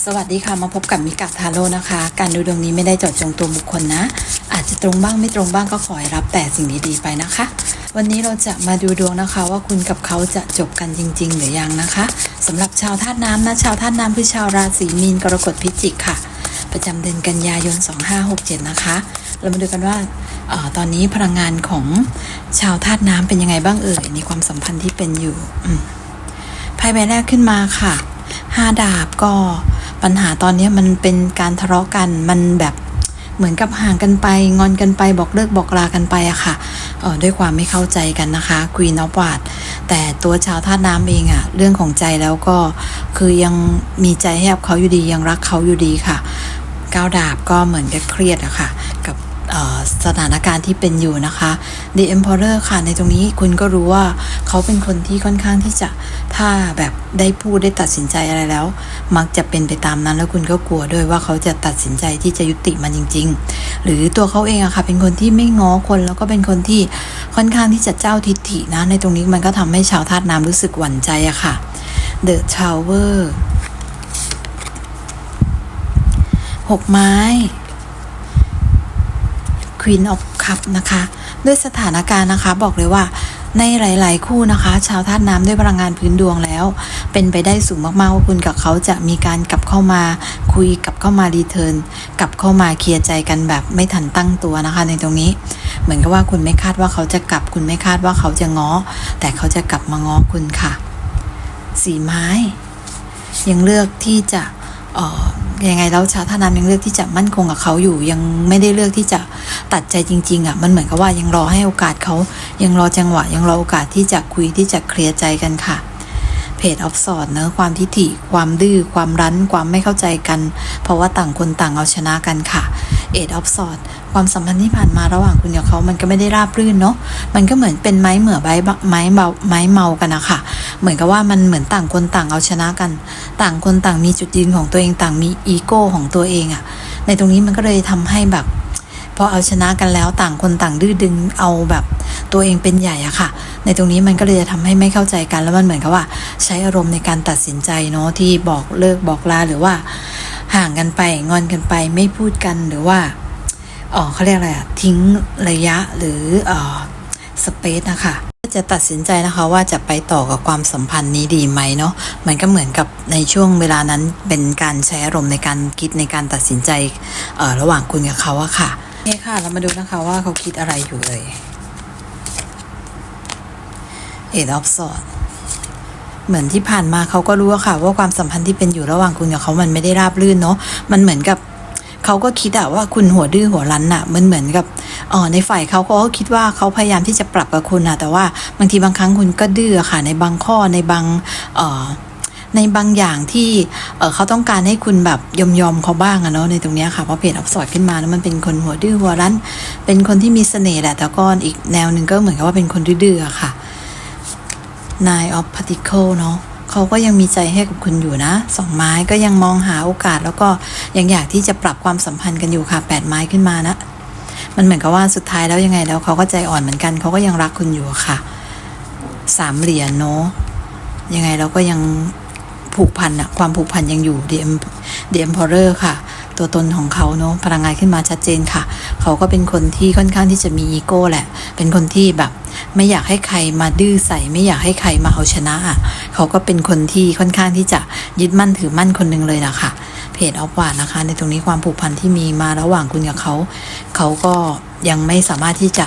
สวัสดีค่ะมาพบกับมิกาทาโร่นะคะ การดูดวงนี้ไม่ได้เจาะจงตัวบุคคลนะ อาจจะตรงบ้างไม่ตรงบ้างก็ขอให้รับแต่สิ่งดีๆไปนะคะ วันนี้เราจะมาดูดวงนะคะ ว่าคุณกับเขาจะจบกันจริง ๆ หรือยังนะคะสำหรับชาวธาตุน้ำนะชาวธาตุน้ำคือชาวราศีมีนกรกฎพิจิกค่ะ ประจำเดือนกันยายน 2567 นะคะ เรามาดูกันว่าออตอนนี้พลังงานของชาวธาตุน้ำเป็นยังไงบ้างเอ่ยในความสัมพันธ์ที่เป็นอยู่ไพ่ใบแรกขึ้นมาค่ะห้าดาบก็ ปัญหาตอนนี้มันเป็นการทะเลาะกันมันแบบเหมือนกับห่างกันไปงอนกันไปบอกเลิกบอกลากันไปอะค่ะเออด้วยความไม่เข้าใจกันนะคะ Queen of w a d แต่ตัวชาวธาตุน้ำเองอะเรื่องของใจแล้วก็คือยังมีใจให้กับเขาอยู่ดียังรักเขาอยู่ดีค่ะก้าวดาบก็เหมือนกับเครียดอะค่ะ สถานการณ์ที่เป็นอยู่นะคะ The Emperor ค่ะ ในตรงนี้คุณก็รู้ว่าเขาเป็นคนที่ค่อนข้างที่จะถ้าแบบได้พูดได้ตัดสินใจอะไรแล้ว มักจะเป็นไปตามนั้น แล้วคุณก็กลัวด้วยว่าเขาจะตัดสินใจที่จะยุติมันจริง ๆ หรือตัวเขาเองอะค่ะ เป็นคนที่ไม่ง้อคนแล้วก็เป็นคนที่ค่อนข้างที่จะเจ้าทิฐินะ ในตรงนี้มันก็ทำให้ชาวธาตุน้ำรู้สึกหวั่นใจอะค่ะ The Tower หกไม้ Queen of Cup นะคะ ด้วยสถานการณ์นะคะ บอกเลยว่าในหลาย ๆ คู่นะคะ ชาวธาตุน้ำด้วยพลังงานพื้นดวงแล้ว เป็นไปได้สูงมาก ๆ ว่าคุณกับเขาจะมีการกลับเข้ามาคุยกลับเข้ามารีเทิร์นกลับเข้ามาเคลียร์ใจกันแบบไม่ทันตั้งตัวนะคะ ในตรงนี้ เหมือนกับว่าคุณไม่คาดว่าเขาจะกลับ คุณไม่คาดว่าเขาจะง้อ แต่เขาจะกลับมาง้อคุณค่ะ สีไม้ ยังเลือกที่จะ ยังไงแล้วชาท่าน้ำยังเลือกที่จะมั่นคงกับเขาอยู่ ยังไม่ได้เลือกที่จะตัดใจจริง ๆอะมันเหมือนกับว่ายังรอให้โอกาสเขายังรอจังหวะ ยังรอโอกาสที่จะคุยที่จะเคลียร์ใจกันค่ะเพจออฟสอดเนอะความทิฐิ ความดื้อความรั้นความไม่เข้าใจกัน เพราะว่าต่างคนต่างเอาชนะกันค่ะเอ็ดออฟสอดความสัมพันธ์ที่ผ่านมาระหว่างคุณกับเขา มันก็ไม่ได้ราบรื่นเนาะ มันก็เหมือนเป็นไม้เหมือใบไม้เบาไม้เมากันนะคะเหมือนกับว่ามันเหมือนต่างคนต่างเอาชนะกัน ต่างคนต่างมีจุดยืนของตัวเองต่างมีอีโก้ของตัวเองอะในตรงนี้มันก็เลยทำให้แบบพอเอาชนะกันแล้วต่างคนต่างดื้อดึงเอาแบบตัวเองเป็นใหญ่อะค่ะ ในตรงนี้มันก็เลยจะทำให้ไม่เข้าใจกันแล้วมันเหมือนกับว่า ใช้อารมณ์ในการตัดสินใจเนาะที่บอกเลิกบอกลาหรือว่าห่างกันไปงอนกันไปไม่พูดกันหรือว่าเออเขาเรียกอะไรอะทิ้งระยะหรือเออสเปซนะคะ จะตัดสินใจนะคะว่าจะไปต่อกับความสัมพันธ์นี้ดีไหมเนาะมันก็เหมือนกับในช่วงเวลานั้นเป็นการใช้อารมณ์ในการคิดในการตัดสินใจระหว่างคุณกับเขาอะค่ะนี่ค่ะ เรามาดูนะคะว่าเขาคิดอะไรอยู่เลยเอ็ดออฟสอดเหมือนที่ผ่านมาเขาก็รู้อะค่ะ ว่าความสัมพันธ์ที่เป็นอยู่ระหว่างคุณกับเขามันไม่ได้ราบรื่นเนาะมันเหมือนกับเขาก็คิดอะว่าคุณหัวดื้อหัวรั้นอะมันเหมือนกับ อ๋อในฝ่ายเขาเขาก็คิดว่าเขาพยายามที่จะปรับกับคุณอะแต่ว่าบางทีบางครั้งคุณก็ดื้อค่ะ ในบางข้อในบางเออในบางอย่างที่เออเขาต้องการให้คุณแบบยอมยอมเขาบ้างอะเนาะในตรงนี้ค่ะเพราะเพจอัพสอดขึ้นมาแล้วมันเป็นคนหัวดื้อหัวรั้น เป็นคนที่มีเสน่ห์แหละแต่ก็อีกแนวหนึ่งก็เหมือนกับว่าเป็นคนดื้อๆอะค่ะ Nine of Particle เนาะเขาก็ยังมีใจให้กับคุณอยู่นะสองไม้ก็ยังมองหาโอกาสแล้วก็ยังอยากที่จะปรับความสัมพันธ์กันอยู่ค่ะแปดไม้ขึ้นมานะ มันเหมือนกับว่าสุดท้ายแล้วยังไงแล้วเขาก็ใจอ่อนเหมือนกันเขาก็ยังรักคุณอยู่ค่ะสามเหรียญเนาะยังไงเราก็ยังผูกพันอะความผูกพันยังอยู่ The Em- The Emperor ค่ะ ตัวตนของเขาเนาะพลังงานขึ้นมาชัดเจนค่ะ เขาก็เป็นคนที่ค่อนข้างที่จะมีอีโก้แหละ เป็นคนที่แบบ ไม่อยากให้ใครมาดื้อใส่ ไม่อยากให้ใครมาเอาชนะอะเขาก็เป็นคนที่ค่อนข้างที่จะยึดมั่นถือมั่นคนหนึ่งเลยล่ะค่ะ จออฟวาดนะคะ ในตรงนี้ความผูกพันที่มีมาระหว่างคุณกับเขา เขาก็ยังไม่สามารถที่จะ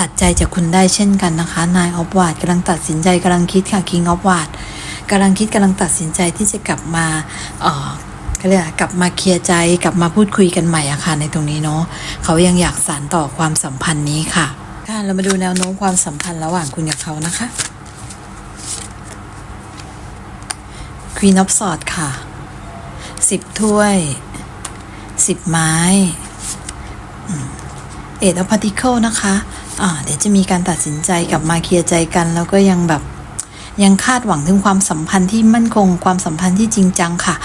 ตัดใจจากคุณได้เช่นกันนะคะนายออฟวาดกำลังตัดสินใจกำลังคิดค่ะ King of w a d กำลังคิดกำลังตัดสินใจที่จะกลับมาเขาเรียกอะกลับมาเคลียร์ใจกลับมาพูดคุยกันใหม่อะค่ะในตรงนี้เนาะเขายังอยากสานต่อความสัมพันธ์นี้ค่ะค่ะเรามาดูแนวโน้มความสัมพันธ์ระหว่างคุณกับเขานะคะ Queen of Swords ค่ะ สิบถ้วยสิบไม้เอ็ดอ f พ a r t i c l e นะคะเดี๋ยวจะมีการตัดสินใจกลับมาเคลียร์ใจกัน แล้วก็ยังแบบยังคาดหวังถึงความสัมพันธ์ที่มั่นคงความสัมพันธ์ที่จริงจังค่ะ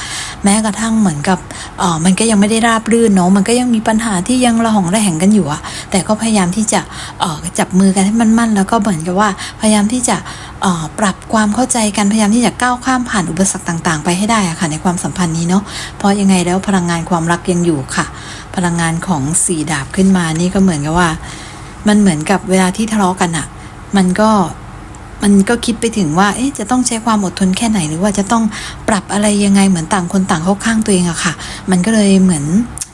แม้กระทั่งเหมือนกับเออมันก็ยังไม่ได้ราบรื่นเนาะมันก็ยังมีปัญหาที่ยังระหองระแหงกันอยู่อะแต่ก็พยายามที่จะเออจับมือกันให้มันมั่นแล้วก็เหมือนกับว่าพยายามที่จะเออปรับความเข้าใจกันพยายามที่จะก้าวข้ามผ่านอุปสรรคต่างๆ ไปให้ได้อะค่ะในความสัมพันธ์นี้เนาะเพราะยังไงแล้วพลังงานความรักยังอยู่ค่ะ พลังงานของสี่ดาบขึ้นมานี่ก็เหมือนกับว่า มันเหมือนกับเวลาที่ทะเลาะกันอะมันก็ มันก็คิดไปถึงว่า เอ๊ะ จะต้องใช้ความอดทนแค่ไหน หรือว่าจะต้องปรับอะไรยังไงเหมือนต่างคนต่างเข้าข้างตัวเองอะค่ะ มันก็เลยเหมือน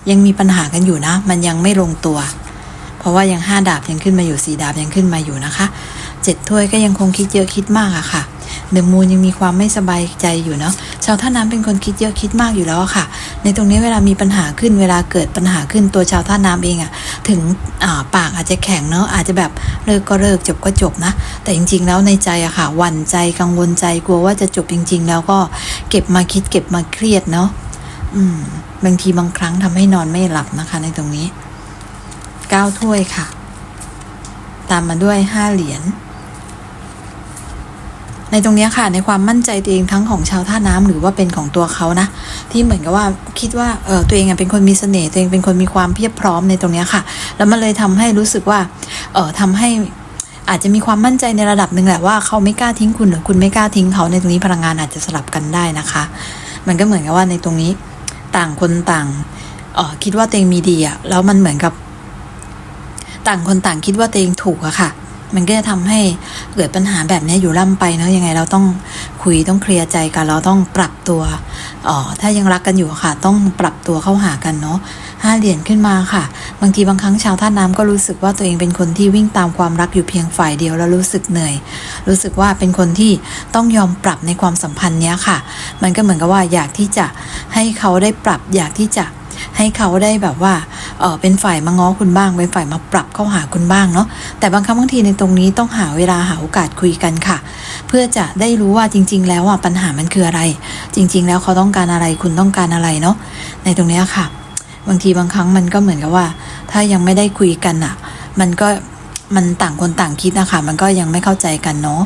ยังมีปัญหากันอยู่นะ มันยังไม่ลงตัว เพราะว่ายังห้าดาบยังขึ้นมาอยู่สี่ดาบยังขึ้นมาอยู่นะคะเจ็ดถ้วยก็ยังคงคิดเยอะคิดมากอะค่ะ เดอะมูนยังมีความไม่สบายใจอยู่เนาะชาวท่าน้ำเป็นคนคิดเยอะคิดมากอยู่แล้วค่ะ ในตรงนี้เวลามีปัญหาขึ้นเวลาเกิดปัญหาขึ้นตัวชาวท่าน้ำเองอะถึงาปากอาจจะแข็งเนาะอาจจะแบบเลิกก็เลิกจบก็จบนะ แต่จริง ๆ แล้วในใจอะค่ะหวั่นใจกังวลใจกลัวว่าจะจบจริง ๆ แล้วก็เก็บมาคิดเก็บมาเครียดเนาะอืมบางทีบางครั้งทำให้นอนไม่หลับนะคะ ในตรงนี้เก้าถ้วยค่ะ ตามมาด้วยห้าเหรียญ ในตรงนี้ค่ะในความมั่นใจตัวเองทั้งของชาวท่าน้ำหรือว่าเป็นของตัวเขานะ ที่เหมือนกับว่าคิดว่าเออตัวเองเป็นคนมีเสน่ห์ตัวเองเป็นคนมีความเพียบพร้อมในตรงนี้ค่ะ แล้วมันเลยทำให้รู้สึกว่าเออทำให้อาจจะมีความมั่นใจในระดับหนึ่งแหละว่าเขาไม่กล้าทิ้งคุณหรือคุณไม่กล้าทิ้งเขาในตรงนี้พลังงานอาจจะสลับกันได้นะคะ มันก็เหมือนกับว่าในตรงนี้ต่างคนต่างเออคิดว่าตัวเองมีดีอะแล้วมันเหมือนกับ ต่างคนต่างคิดว่าตัวเองถูกอะค่ะ มันก็จะทำให้เกิดปัญหาแบบนี้อยู่ล่ำไปเนาะยังไงเราต้องคุยต้องเคลียร์ใจกัน เราต้องปรับตัวอ๋อถ้ายังรักกันอยู่ค่ะ ต้องปรับตัวเข้าหากันเนาะห้าเหรียญขึ้นมาค่ะ บางทีบางครั้งชาวท่าน้ำก็รู้สึกว่าตัวเองเป็นคนที่วิ่งตามความรักอยู่เพียงฝ่ายเดียวแล้วรู้สึกเหนื่อย รู้สึกว่าเป็นคนที่ต้องยอมปรับในความสัมพันธ์เนี้ยค่ะ มันก็เหมือนกับว่าอยากที่จะให้เขาได้ปรับอยากที่จะให้เขาได้แบบว่า เออเป็นฝ่ายมาง้อคุณบ้าง เป็นฝ่ายมาปรับเข้าหาคุณบ้างเนาะแต่บางครั้งบางทีในตรงนี้ต้องหาเวลาหาโอกาสคุยกันค่ะ เพื่อจะได้รู้ว่าจริง ๆ แล้วอะปัญหามันคืออะไร จริง ๆ แล้วเขาต้องการอะไรคุณต้องการอะไรเนาะในตรงนี้ค่ะ บางทีบางครั้งมันก็เหมือนกับว่า ถ้ายังไม่ได้คุยกันอะ มันก็มันต่างคนต่างคิดนะคะมันก็ยังไม่เข้าใจกันเนาะ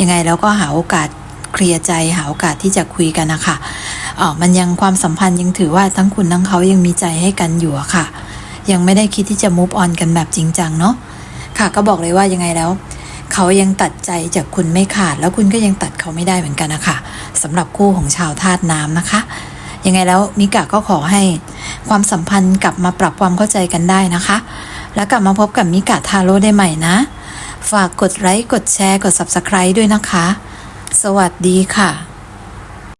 ยังไงแล้วก็หาโอกาสเคลียร์ใจหาโอกาสที่จะคุยกันนะคะอ๋อมันยังความสัมพันธ์ยังถือว่าทั้งคุณทั้งเขายังมีใจให้กันอยู่อะค่ะ ยังไม่ได้คิดที่จะ move on กันแบบจริงจังเนาะค่ะก็บอกเลยว่ายังไงแล้ว เขายังตัดใจจากคุณไม่ขาด แล้วคุณก็ยังตัดเขาไม่ได้เหมือนกันนะคะสำหรับคู่ของชาวธาตุน้ำนะคะยังไงแล้วมิกะก็ขอให้ความสัมพันธ์กลับมาปรับความเข้าใจกันได้นะคะ แล้วกลับมาพบกับมิกะทาโร่ได้ใหม่นะ ฝากกดไลค์กดแชร์กด subscribe ด้วยนะคะ สวัสดีค่ะ